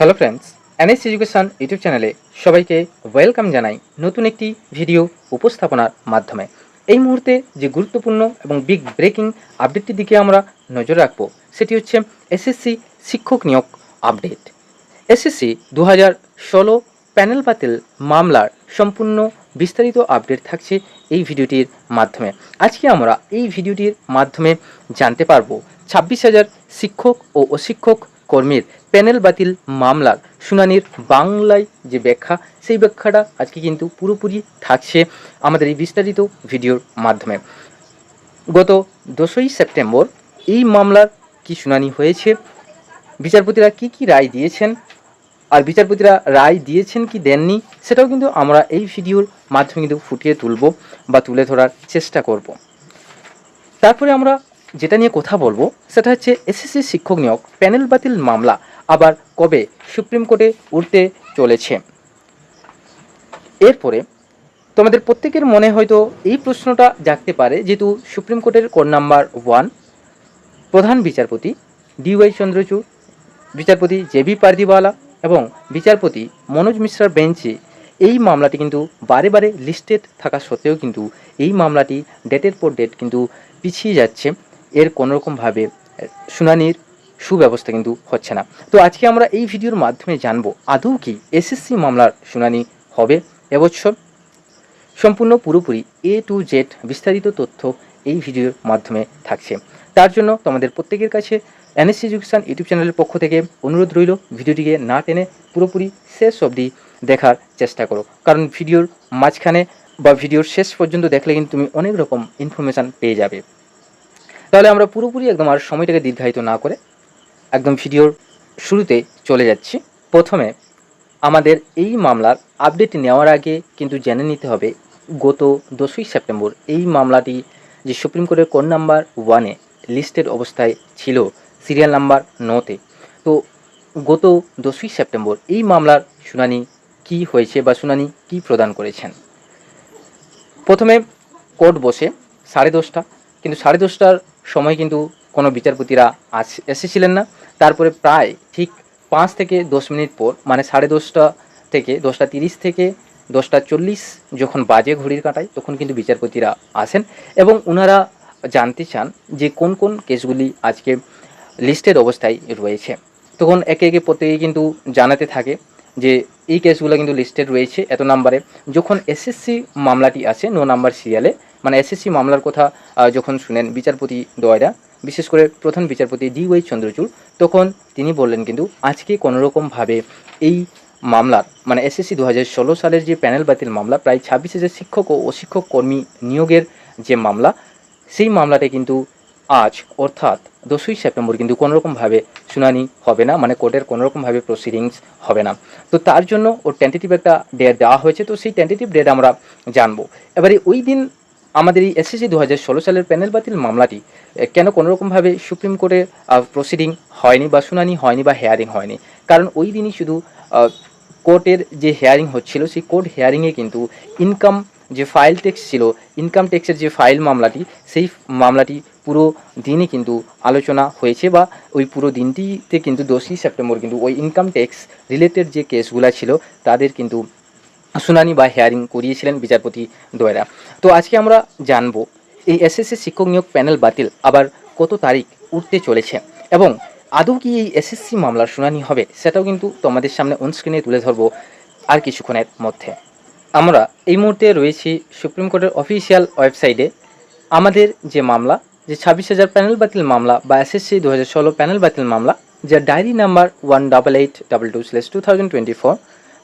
Hello friends NS education YouTube চ্যানেলে সবাইকে welcome জানাই নতুন একটি ভিডিও উপস্থাপনার মাধ্যমে। এই মুহূর্তে যে গুরুত্বপূর্ণ এবং বিগ ব্রেকিং আপডেটটির দিকে আমরা নজর রাখব, সেটি হচ্ছে এসএসসি শিক্ষক নিয়োগ আপডেট এসএসসি দু হাজার ষোলো প্যানেল বাতিল মামলার সম্পূর্ণ বিস্তারিত আপডেট থাকছে এই ভিডিওটির মাধ্যমে। আজকে আমরা এই ভিডিওটির মাধ্যমে জানতে পারব ছাব্বিশ হাজার শিক্ষক ও অশিক্ষক কর্মীর প্যানেল বাতিল মামলার শুনানির বাংলায় যে ব্যাখ্যা, সেই ব্যাখ্যাটা আজকে কিন্তু পুরোপুরি থাকছে আমাদের এই বিস্তারিত ভিডিওর মাধ্যমে। গত দশই সেপ্টেম্বর এই মামলার কি শুনানি হয়েছে, বিচারপতিরা কি কি রায় দিয়েছেন, আর বিচারপতিরা রায় দিয়েছেন কি দেননি, সেটাও কিন্তু আমরা এই ভিডিওর মাধ্যমে কিন্তু ফুটিয়ে তুলব বা তুলে ধরার চেষ্টা করব। তারপরে আমরা যেটা নিয়ে কথা বলব, সেটা হচ্ছে এসএসসি শিক্ষক নিয়োগ, প্যানেল বাতিল মামলা, আবার কবে সুপ্রিম কোর্টে উঠতে চলেছে। এরপরে, তোমাদের প্রত্যেকের মনে হয়তো এই প্রশ্নটা জাগতে পারে, যেহেতু সুপ্রিম কোর্টের কোড নাম্বার ওয়ান, প্রধান বিচারপতি ডিওয়াই চন্দ্রচূড়, বিচারপতি জে বি পার্দিওয়ালা এবং বিচারপতি মনোজ মিশ্রার বেঞ্চে এই মামলাটি কিন্তু বারে বারে লিস্টেড থাকা সত্ত্বেও কিন্তু এই মামলাটি ডেটের পর ডেট কিন্তু পিছিয়ে যাচ্ছে। এর কোনোরকমভাবে শুনানির সুব্যবস্থা কিন্তু হচ্ছে না। তো আজকে আমরা এই ভিডিওর মাধ্যমে জানব, আদৌ কি এসএসসি মামলার শুনানি হবে এবছর? সম্পূর্ণ পুরোপুরি এ টু জেড বিস্তারিত তথ্য এই ভিডিওর মাধ্যমে থাকছে। তার জন্য তোমাদের প্রত্যেকের কাছে এনএসসি এডুকেশন ইউটিউব চ্যানেলের পক্ষ থেকে অনুরোধ রইল, ভিডিওটিকে না টেনে পুরোপুরি শেষ অবধি দেখার চেষ্টা করো। কারণ ভিডিওর মাঝখানে বা ভিডিওর শেষ পর্যন্ত দেখলে কিন্তু তুমি অনেক রকম ইনফরমেশান পেয়ে যাবে। তাহলে আমরা পুরোপুরি একদম আর সময়টাকে দীর্ঘায়িত না করে একদম ভিডিওর শুরুতে চলে যাচ্ছি। প্রথমে আমাদের এই মামলার আপডেট নেওয়ার আগে কিন্তু জেনে নিতে হবে, গত দশই সেপ্টেম্বর এই মামলাটি যে সুপ্রিম কোর্টের কোড নাম্বার ওয়ানে লিস্টেড অবস্থায় ছিল সিরিয়াল নাম্বার নতে তো। গত দশই সেপ্টেম্বর এই মামলার শুনানি কি হয়েছে বা শুনানি কি প্রদান করেছেন? প্রথমে কোর্ট বসে সাড়ে দশটা, কিন্তু সাড়ে দশটার সময় কিন্তু কোনো বিচারপতিরা আস, এসেছিলেন না। তারপরে প্রায় ঠিক পাঁচ থেকে দশ মিনিট পর মানে সাড়ে দশটা থেকে, দশটা তিরিশ থেকে দশটা চল্লিশ যখন বাজে ঘড়ির কাটায়, তখন কিন্তু বিচারপতিরা আসেন এবং ওনারা জানতে চান যে কোন কোন কেসগুলি আজকে লিস্টের অবস্থায় রয়েছে। তখন একে একে প্রত্যেকে কিন্তু জানাতে থাকে যে এই কেসগুলো কিন্তু লিস্টেড রয়েছে এত নাম্বারে। যখন এসএসসি মামলাটি আছে নো নাম্বার সিরিয়ালে মানে এসএসসি মামলার কথা যখন শুনেন বিচারপতি দয়রা বিশেষ করে প্রধান বিচারপতি ডি ওয়াই চন্দ্রচূড়, তখন তিনি বললেন কিন্তু আজকে কোনোরকমভাবে এই মামলার মানে এসএসসি দু হাজার ষোলো সালের যে প্যানেল বাতিল মামলা, প্রায় ছাব্বিশ হাজার শিক্ষক ও অশিক্ষক কর্মী নিয়োগের যে মামলা, সেই মামলাটা কিন্তু আজ, অর্থাৎ দশই সেপ্টেম্বর কিন্তু কোনোরকমভাবে শুনানি হবে না মানে কোর্টের কোনোরকমভাবে প্রসিডিংস হবে না। তো তার জন্য ওর টেন্টেটিভ একটা ডেট দেওয়া হয়েছে, তো সেই টেন্টেটিভ ডেট আমরা জানব। এবারে ওই দিন আমাদের এই এসএসসি দু হাজার ষোলো সালের প্যানেল বাতিল মামলাটি কেন কোনোরকমভাবে সুপ্রিম কোর্টে প্রসিডিং হয়নি বা শুনানি হয়নি বা হেয়ারিং হয়নি? কারণ ওই দিনই শুধু কোর্টের যে হেয়ারিং হচ্ছিল, সেই কোর্ট হেয়ারিংয়ে কিন্তু ইনকাম যে ফাইল ট্যাক্স ছিল ইনকাম ট্যাক্সের যে ফাইল মামলাটি, সেই মামলাটি পুরো দিনই কিন্তু আলোচনা হয়েছে বা ওই পুরো দিনটিতে কিন্তু দোষী সেপ্টেম্বর কিন্তু ওই ইনকাম ট্যাক্স রিলেটেড যে কেসগুলো ছিল, তাদের কিন্তু শুনানি বা হেয়ারিং করিয়েছিলেন বিচারপতি দ্বয়রা তো আজকে আমরা জানব, এই এসএসসি শিক্ষক নিয়োগ প্যানেল বাতিল আবার কত তারিখ উঠতে চলেছে এবং আদৌ কি এই এসএসসি মামলার শুনানি হবে সেটাও কিন্তু তোমাদের সামনে অনস্ক্রিনে তুলে ধরবো আর কিছুক্ষণের মধ্যে। আমরা এই মুহূর্তে রয়েছি সুপ্রিম কোর্টের অফিসিয়াল ওয়েবসাইটে আমাদের যে মামলা, যে ছাব্বিশ হাজার প্যানেল বাতিল মামলা বা এসএসসি দু হাজার ষোলো প্যানেল বাতিল মামলা, যার diary number one double eight double two slash two thousand twenty four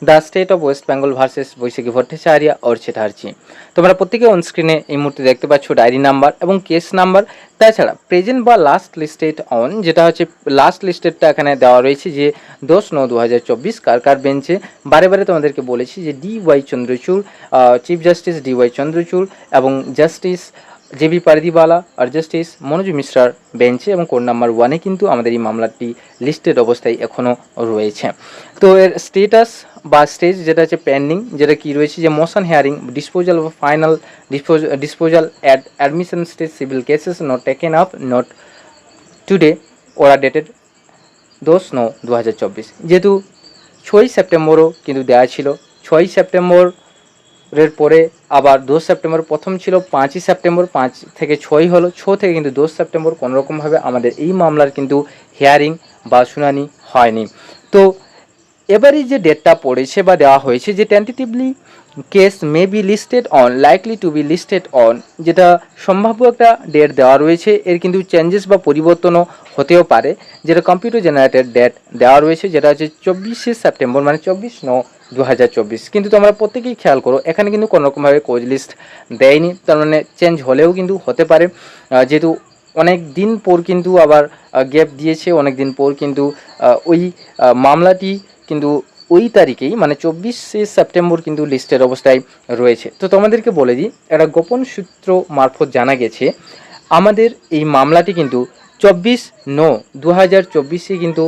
the state of West Bengal versus Baishakhi Bhattacharya or Chatterjee তোমরা প্রত্যেকে অনস্ক্রিনে এই মুহূর্তে দেখতে পাচ্ছ ডায়েরি নাম্বার এবং কেস নাম্বার তাছাড়া প্রেজেন্ট বা লাস্ট লিস্টেড অন যেটা হচ্ছে লাস্ট লিস্টেডটা এখানে দেওয়া রয়েছে যে দশ ন দু হাজার চব্বিশ কার কার বেঞ্চে বারে বারে তোমাদেরকে বলেছি যে D Y Chandrachud chief justice D Y Chandrachud এবং জাস্টিস জে বি পারদিবালা আর জাস্টিস মনোজ মিশ্রার বেঞ্চে এবং কোড নাম্বার ওয়ানে কিন্তু আমাদের এই মামলাটি লিস্টেড অবস্থায় এখনও রয়েছে। তো এর স্টেটাস বা স্টেজ যেটা হচ্ছে পেন্ডিং যেটা কি রয়েছে, যে motion hearing disposal of final disposal at admission stage civil cases not taken up not today ওরা ডেটেড দশ ন দু যেহেতু ছয়ই সেপ্টেম্বরও কিন্তু দেওয়া ছিল, ছয়ই সেপ্টেম্বরের পরে আবার দোস সেপ্টেম্বর প্রথম ছিল, পাঁচই সেপ্টেম্বর পাঁচ থেকে ছয় হলো। ছ থেকে কিন্তু দোস সেপ্টেম্বর কোনোরকমভাবে আমাদের এই মামলার কিন্তু হিয়ারিং বা শুনানি হয়নি। তো এবারে যে ডেটটা পড়েছে বা দেওয়া হয়েছে যে tentatively case may be listed on likely to be listed on যেটা সম্ভাব্য একটা ডেট দেওয়া রয়েছে, এর কিন্তু চেঞ্জেস বা পরিবর্তনও হতেও পারে, যেটা কম্পিউটার জেনারেটেড ডেট দেওয়া রয়েছে, যেটা হচ্ছে চব্বিশে সেপ্টেম্বর মানে চব্বিশ ন দু হাজার চব্বিশ। কিন্তু তোমরা প্রত্যেকেই খেয়াল করো, এখানে কিন্তু কোনোরকমভাবে কোচ লিস্ট দেয়নি, তার মানে চেঞ্জ হলেও কিন্তু হতে পারে। যেহেতু অনেক দিন পর কিন্তু আবার গ্যাপ দিয়েছে, অনেক দিন পর কিন্তু ওই মামলাটি কিন্তু ওই তারিখেই মানে চব্বিশে সেপ্টেম্বর কিন্তু লিস্টের অবস্থায় রয়েছে। তো তোমাদেরকে বলে দিই, একটা গোপন সূত্র মারফত জানা গেছে, আমাদের এই মামলাটি কিন্তু চব্বিশ ন দু হাজার চব্বিশে কিন্তু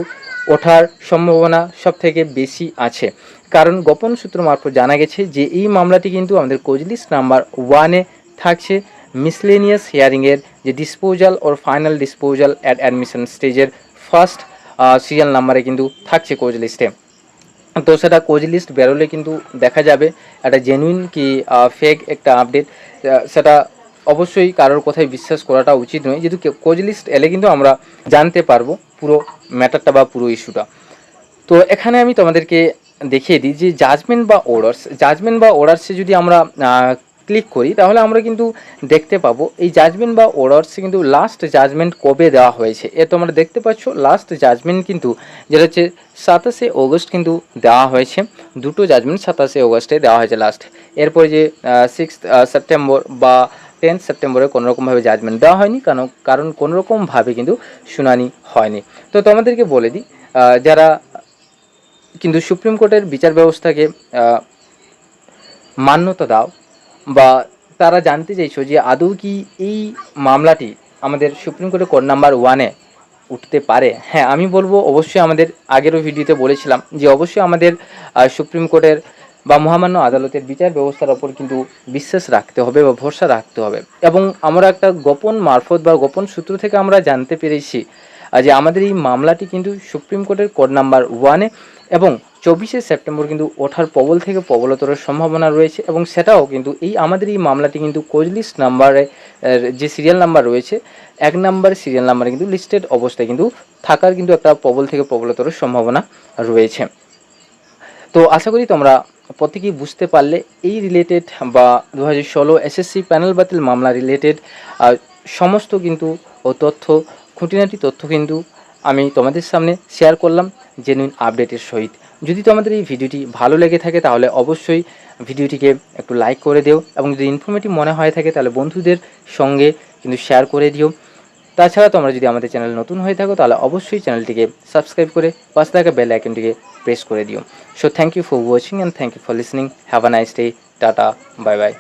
ওঠার সম্ভাবনা সব থেকে বেশি আছে। কারণ গোপন সূত্র মারফত জানা গেছে যে, এই মামলাটি কিন্তু আমাদের কোজলিস্ট নাম্বার ওয়ানে থাকছে, মিসলেনিয়াস হিয়ারিংয়ের যে disposal or final disposal at admission স্টেজের ফার্স্ট সিরিয়াল নাম্বারে কিন্তু থাকছে কোচ লিস্টে তো সেটা কোচ লিস্ট বেরোলে কিন্তু দেখা যাবে একটা জেনুইন কি ফেক একটা আপডেট সেটা অবশ্যই কারোর কথায় বিশ্বাস করাটা উচিত নয়। যেহেতু কোচ লিস্ট এলে কিন্তু আমরা জানতে পারব পুরো ম্যাটারটা বা পুরো ইস্যুটা তো এখানে আমি তোমাদেরকে দেখিয়ে দিই যে জাজমেন্ট বা অর্ডার্স জাজমেন্ট বা অর্ডার্সে যদি আমরা ক্লিক করি, তাহলে আমরা কিন্তু দেখতে পাবো এই জাজমেন্ট বা অর্ডার্সে কিন্তু লাস্ট জাজমেন্ট কবে দেওয়া হয়েছে। এ তোমরা দেখতে পাচ্ছ লাস্ট জাজমেন্ট কিন্তু যেটা হচ্ছে সাতাশে অগস্ট কিন্তু দেওয়া হয়েছে। দুটো জাজমেন্ট সাতাশে অগস্টে দেওয়া হয়েছে লাস্ট এরপরে যে সিক্স সেপ্টেম্বর বা টেন্থ সেপ্টেম্বরে কোনোরকমভাবে জাজমেন্ট দেওয়া হয়নি, কারণ কারণ কোনোরকমভাবে কিন্তু শুনানি হয়নি। তো তোমাদেরকে বলে দিই যারা কিন্তু সুপ্রিম কোর্টের বিচার ব্যবস্থাকে মান্যতা দাও বা তারা জানতে চাইছো যে আদৌ কি এই মামলাটি আমাদের সুপ্রিম কোর্ট নাম্বার ওয়ানে উঠতে পারে? হ্যাঁ আমি বলব অবশ্যই আমাদের আগেরও ভিডিওতে বলেছিলাম যে অবশ্যই আমাদের সুপ্রিম কোর্টের বা মহামান্য আদালতের বিচার ব্যবস্থার ওপর কিন্তু বিশ্বাস রাখতে হবে বা ভরসা রাখতে হবে। এবং আমরা একটা গোপন মারফত বা গোপন সূত্র থেকে আমরা জানতে পেরেছি যে আমাদের এই মামলাটি কিন্তু সুপ্রিম কোর্টের কোড নাম্বার ওয়ানে এবং চব্বিশে সেপ্টেম্বর কিন্তু ওঠার প্রবল থেকে প্রবলতর সম্ভাবনা রয়েছে এবং সেটাও কিন্তু এই আমাদের এই মামলাটি কিন্তু কোজলিস্ট নাম্বারে যে সিরিয়াল নাম্বার রয়েছে, এক নাম্বার সিরিয়াল নাম্বারে কিন্তু লিস্টেড অবস্থায় কিন্তু থাকার কিন্তু একটা প্রবল থেকে প্রবলতর সম্ভাবনা রয়েছে। তো আশা করি তোমরা প্রত্যেকেই বুঝতে পারলে এই রিলেটেড বা দু হাজার ষোলো এসএসসি প্যানেল বাতিল মামলা রিলেটেড সমস্ত কিন্তু তথ্য, খুঁটিনাটি তথ্য কিন্তু আমি তোমাদের সামনে শেয়ার করলাম জেনুইন আপডেটের সহিত। যদি তোমাদের এই ভিডিওটি ভালো লেগে থাকে, তাহলে অবশ্যই ভিডিওটিকে একটু লাইক করে দিও এবং যদি ইনফরমেটিভ মনে হয়ে থাকে, তাহলে বন্ধুদের সঙ্গে কিন্তু শেয়ার করে দিও। তাছাড়া তোমরা যদি আমাদের চ্যানেল নতুন হয়ে থাকো, তাহলে অবশ্যই চ্যানেলটিকে সাবস্ক্রাইব করে পাশে থাকা বেল আইকনটিকে প্রেস করে দিও। So thank you for watching and thank you for listening have a nice day tata. Bye bye